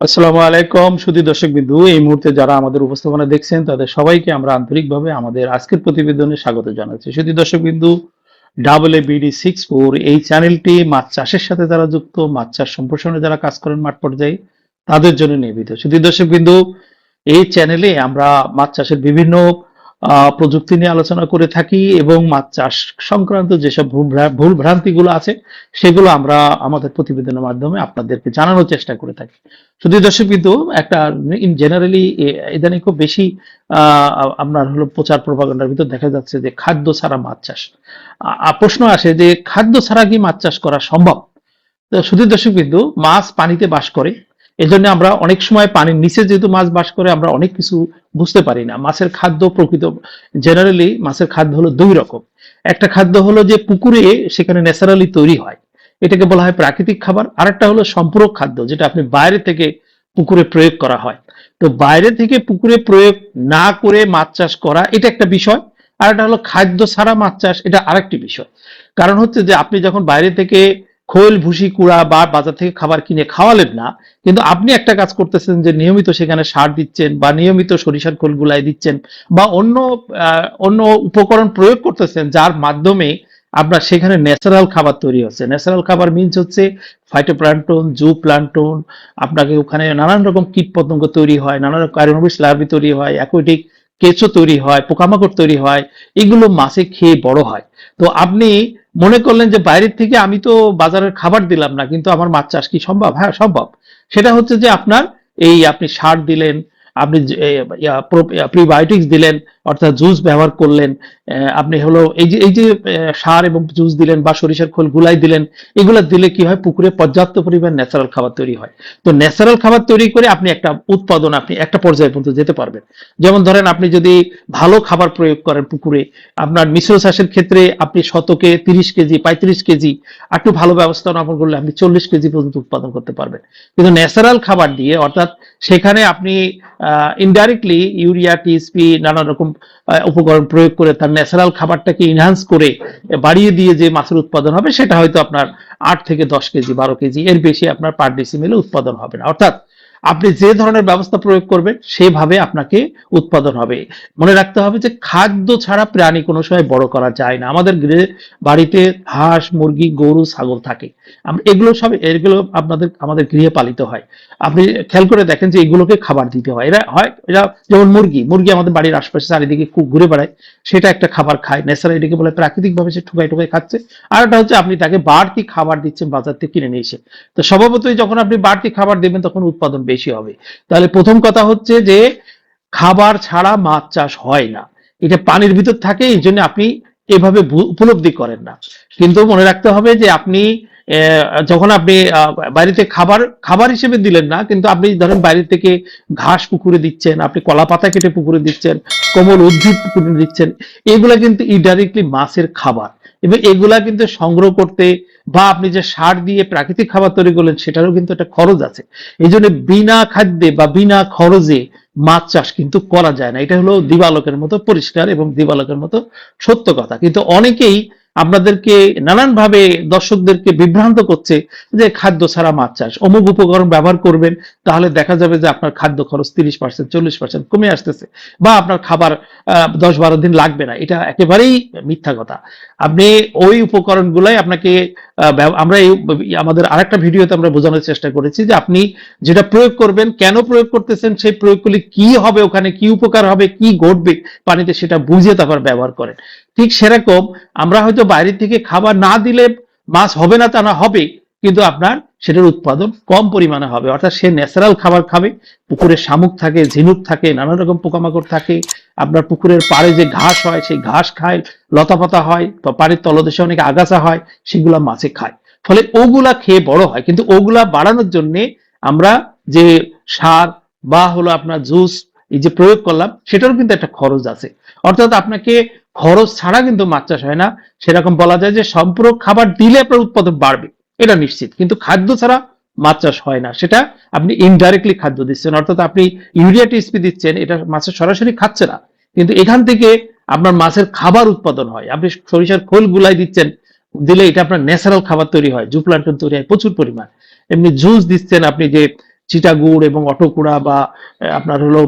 আসসালামু আলাইকুম সুধী দর্শক বিন্দু এই মুহূর্তে যারা আমাদের উপস্থাপনা দেখছেন, তাদের সবাইকে আমরা আন্তরিকভাবে আমাদের আজকের প্রতিবেদনে স্বাগত জানাচ্ছি। সুধী দর্শক Bindu double A BD six four এই চ্যানেলটি মাছ চাষের সাথে যারা যুক্ত, মাছ চাষ সম্প্রসারণে যারা কাজ করেন মাঠ পর্যায়ে, তাদের জন্য নির্মিত সুধী দর্শক বিন্দু এই চ্যানেলে আমরা মাছ চাষের বিভিন্ন প্রযুক্তি নিয়ে আলোচনা করে থাকি এবং মাছ চাষ সংক্রান্ত যেসব ভুল ভ্রান্তিগুলো আছে, সেগুলো আমরা আমাদের প্রতিবেদনের মাধ্যমে আপনাদেরকে জানানোর চেষ্টা করে থাকি। শুধু দর্শক কিন্তু একটা ইন জেনারেলি ইদানিং খুব বেশি আপনার হলো প্রচার প্রপাগান্ডার ভিতর দেখা যাচ্ছে যে খাদ্য ছাড়া মাছ চাষ। প্রশ্ন আসে যে খাদ্য ছাড়া কি মাছ চাষ করা সম্ভব? তো শুধু দর্শক বিন্দু, মাছ পানিতে বাস করে এজন্য আমরা অনেক সময় পানির নিচে যেহেতু মাছ বাস করে, আমরা অনেক কিছু বুঝতে পারি না। মাছের খাদ্য প্রকৃত জেনারেলি মাছের খাদ্য হলো দুই রকম। একটা খাদ্য হলো যে পুকুরে সেখানে ন্যাচারালি তৈরি হয়। এটাকে বলা হয় প্রাকৃতিক খাবার। আরেকটা হলো সম্পূরক খাদ্য, যেটা আপনি বাইরে থেকে পুকুরে প্রয়োগ করা হয়। তো বাইরে থেকে পুকুরে প্রয়োগ না করে মাছ চাষ করা, এটা একটা বিষয়। আর একটা হলো খাদ্য ছাড়া মাছ চাষ, এটা আরেকটি বিষয়। কারণ হচ্ছে যে আপনি যখন বাইরে থেকে খোল, ভুসি, কুড়া বা বাজার থেকে খাবার কিনে খাওয়ালেন না। কিন্তু আপনি একটা কাজ করতেছেন যে নিয়মিত সেখানে সার দিচ্ছেন বা নিয়মিত সরিষার খোল গুলাই দিচ্ছেন বা অন্য অন্য উপকরণ প্রয়োগ করতেছেন যার মাধ্যমে আপনার সেখানে ন্যাচারাল খাবার তৈরি হচ্ছে। ন্যাচারাল খাবার মিনস হচ্ছে ফাইটোপ্লান্টন জু প্লান্টন আপনাকে ওখানে নানান রকম কীট পতঙ্গ তৈরি হয়, নানান রকম কার্বনিক লার্ভি তৈরি হয় অ্যাকোয়েটিক কেঁচো তৈরি হয়, পোকামাকড় তৈরি হয়, এগুলো মাছে খেয়ে বড় হয়। তো আপনি মনে করলেন যে বাইরের থেকে আমি তো বাজারের খাবার দিলাম না, কিন্তু আমার মাছ চাষ কি সম্ভব? হ্যাঁ সম্ভব। সেটা হচ্ছে যে আপনার এই আপনি সার দিলেন, আপনি প্রিবায়োটিক্স দিলেন, অর্থাৎ জুস ব্যবহার করলেন আপনি হলো এই যে এই যে সার এবং জুস দিলেন বা সরিষার খোল গুলাই দিলেন, এগুলো দিলে কি হয়? পুকুরে পর্যাপ্ত পরিমাণ ন্যাচারাল খাবার তৈরি হয়। তো ন্যাচারাল খাবার তৈরি করে আপনি একটা উৎপাদন, আপনি একটা পর্যায়ে পর্যন্ত যেতে পারবেন। যেমন ধরেন আপনি যদি ভালো খাবার প্রয়োগ করেন পুকুরে, আপনার মিশ্র চাষের ক্ষেত্রে আপনি শতকে তিরিশ কেজি, পঁয়ত্রিশ কেজি, একটু ভালো ব্যবস্থাপনা করলে আপনি চল্লিশ কেজি পর্যন্ত উৎপাদন করতে পারবেন। কিন্তু ন্যাচারাল খাবার দিয়ে, অর্থাৎ সেখানে আপনি ইনডাইরেক্টলি ইউরিয়া টিএসপি নানা রকম উপকরণ প্রয়োগ করে তার ন্যাচারাল খাবারটাকে ইনহান্স করে বাড়িয়ে দিয়ে যে মাছের উৎপাদন হবে, সেটা হয়তো আপনার আট থেকে দশ কেজি, বারো কেজি, এর বেশি আপনার পার ডিসিমেলে উৎপাদন হবে না। অর্থাৎ আপনি যে ধরনের ব্যবস্থা প্রয়োগ করবেন, সেভাবে আপনাকে উৎপাদন হবে। মনে রাখতে হবে যে খাদ্য ছাড়া প্রাণী কোনো সময় বড় করা যায় না। আমাদের গৃহে বাড়িতে হাঁস, মুরগি, গরু, ছাগল থাকে। এগুলো সব, এগুলো আপনাদের, আমাদের গৃহে পালিত হয়। আপনি খেয়াল করে দেখেন যে এগুলোকে খাবার দিতে হয়। এরা হয়, এরা যেমন মুরগি মুরগি আমাদের বাড়ির আশপাশে চারিদিকে খুব ঘুরে বেড়ায়, সেটা একটা খাবার খায়। ন্যাচারাল এটাকে বলে প্রাকৃতিক ভাবে সে ঠুকাই ঠুকাই খাচ্ছে। আর একটা হচ্ছে আপনি তাকে বাড়তি খাবার দিচ্ছেন বাজার থেকে কিনে নিয়ে এসে। তো স্বভাবতই যখন আপনি বাড়তি খাবার দেবেন তখন উৎপাদন বেশি হবে। তাহলে প্রথম কথা হচ্ছে যে খাবার ছাড়া মাছ চাষ হয় না। এটা পানির ভিতর থাকে, এই জন্য আপনি এভাবে উপলব্ধি করেন না। কিন্তু মনে রাখতে হবে যে আপনি যখন আপনি বাড়িতে খাবার খাবার হিসেবে দিলেন না, কিন্তু আপনি ধরেন বাইরে থেকে ঘাস পুকুরে দিচ্ছেন, আপনি কলা পাতা কেটে পুকুরে দিচ্ছেন, কোমল উদ্ভিদ পুকুরে দিচ্ছেন, এগুলা কিন্তু ইনডাইরেক্টলি মাছের খাবার। এবং এগুলা কিন্তু সংগ্রহ করতে বা আপনি যে সার দিয়ে প্রাকৃতিক খাবার তৈরি করলেন, সেটারও কিন্তু একটা খরচ আছে। এই জন্য বিনা খাদ্যে বা বিনা খরচে মাছ চাষ কিন্তু করা যায় না। এটা হলো দিবালোকের মতো পরিষ্কার এবং দিবালোকের মতো সত্য কথা। কিন্তু অনেকেই আপনাদেরকে নানানভাবে দর্শকদেরকে বিভ্রান্ত করছে যে খাদ্য ছাড়া মাছ চাষ। অমুক উপকরণ ব্যবহার করবেন, তাহলে দেখা যাবে যে আপনার খাদ্য খরচ তিরিশ পার্সেন্ট চল্লিশ পার্সেন্ট কমে আসতেছে বা আপনার খাবার দশ বারো দিন লাগবে না। এটা একেবারেই মিথ্যা কথা। আপনি ওই উপকরণগুলাই আপনাকে আমরা এই আমাদের আরেকটা ভিডিওতে আমরা বোঝানোর চেষ্টা করেছি যে আপনি যেটা প্রয়োগ করবেন, কেন প্রয়োগ করতেছেন, সেই প্রয়োগগুলি কি হবে ওখানে, কি উপকার হবে, কি ঘটবে পানিতে সেটা বুঝে তারপর ব্যবহার করেন। ঠিক সেরকম আমরা হয়তো বাইরের থেকে খাবার না দিলে মাছ হবে না তা না হবে, কিন্তু আপনার সেটার উৎপাদন কম পরিমাণে হবে। অর্থাৎ সে ন্যাচারাল খাবার খাবে, পুকুরে শামুক থাকে, ঝিনুক থাকে, নানা রকম পোকামাকড় থাকে। আপনার পুকুরের পাড়ে যে ঘাস হয়, সেই ঘাস খায় লতা পাতা হয়, বা পাড়ের তলদেশে অনেক আগাছা হয়, সেগুলা মাছে খায়। ফলে ওগুলা খেয়ে বড় হয়। কিন্তু ওগুলা বাড়ানোর জন্যে আমরা যে সার বা হলো আপনার জুস এই যে প্রয়োগ করলাম, সেটারও কিন্তু একটা খরচ আছে। অর্থাৎ আপনাকে খরচ ছাড়া কিন্তু মাছ চাষ হয় না। সেরকম বলা যায় যে সম্পূরক খাবার দিলে আপনার উৎপাদন বাড়বে। এটা নিশ্চিত। কিন্তু খাদ্য ছাড়া মাছ চাষ হয় না। সেটা আপনি ইনডাইরেক্টলি খাদ্য দিচ্ছেন। অর্থাৎ আপনি ইউরিয়া টিএসপি দিচ্ছেন, এটা মাছের সরাসরি খাচ্ছে না। কিন্তু এখান থেকে আপনার মাছের খাবার উৎপাদন হয়। আপনি সরিষার খোল গুলাই দিচ্ছেন, দিলে এটা আপনার ন্যাচারাল খাবার তৈরি হয়, জু প্লান্টন তৈরি হয় প্রচুর পরিমাণ। এমনি জুস দিচ্ছেন আপনি যে চিটাগুড় এবং অটোকুড়া বা আপনার হলো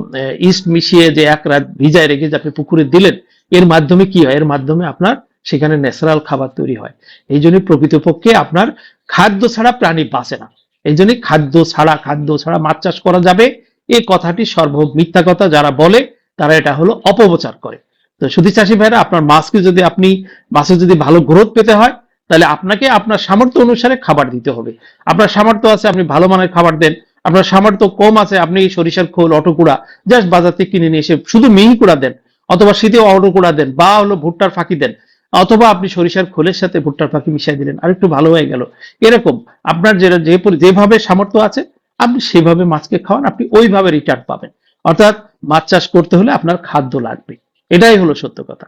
ইস্ট মিশিয়ে যে এক রাত ভিজায় রেখে যে আপনি পুকুরে দিলেন, এর মাধ্যমে কি হয়? এর মাধ্যমে আপনার সেখানে ন্যাচারাল খাবার তৈরি হয়। এই জন্য প্রকৃতপক্ষে আপনার খাদ্য ছাড়া প্রাণী বাঁচে না। এই জন্য খাদ্য ছাড়া খাদ্য ছাড়া মাছ চাষ করা যাবে। এই কথাটি সর্ব মিথ্যা কথা যারা বলে, তারা এটা হলো অপপ্রচার করে। তো শুধু চাষি ভাইরা, আপনার মাছকে যদি আপনি, মাছের যদি ভালো গ্রোথ পেতে হয়, তাহলে আপনাকে আপনার সামর্থ্য অনুসারে খাবার দিতে হবে। আপনার সামর্থ্য আছে, আপনি ভালো মানের খাবার দেন। আপনার সামর্থ্য কম আছে, আপনি সরিষার খোল, অটোকুড়া, জাস্ট বাজার থেকে কিনে নিয়ে এসে শুধু মিহি কুড়া দেন। অথবা শীতে অটোকুড়া দেন বা হলো ভুট্টার ফাঁকি দেন। অথবা আপনি সরিষার খোলের সাথে ভুট্টার ফাঁকি মিশিয়ে দিলেন, আর একটু ভালো হয়ে গেল। এরকম আপনার যে যে, যেভাবে সামর্থ্য আছে, আপনি সেভাবে মাছকে খাওয়ান, আপনি ওইভাবে রিটার্ন পাবেন। অর্থাৎ মাছ চাষ করতে হলে আপনার খাদ্য লাগবে। এটাই হলো সত্য কথা।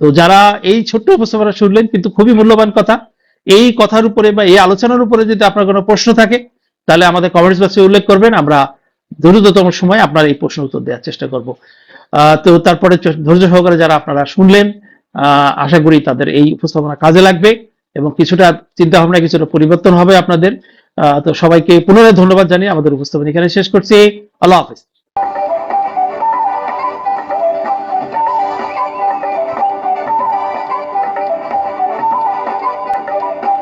তো যারা এই ছোট্ট উপস্থাপনা শুনলেন, কিন্তু খুবই মূল্যবান কথা, এই কথার উপরে বা এই আলোচনার উপরে যদি আপনার কোনো প্রশ্ন থাকে, তাহলে আমাদের কমেন্টস বক্সে উল্লেখ করবেন। আমরা দ্রুততম সময় আপনার এই প্রশ্ন উত্তর দেওয়ার চেষ্টা করব। তো তারপরে ধৈর্য সহকারে যারা আপনারা শুনলেন আশা করি তাদের এই উপস্থাপনা কাজে লাগবে এবং কিছুটা চিন্তা ভাবনা কিছুটা পরিবর্তন হবে আপনাদের। তো সবাইকে পুনরায় ধন্যবাদ জানিয়ে আমাদের উপস্থাপনা এখানে শেষ করছি। আল্লাহ হাফিজ।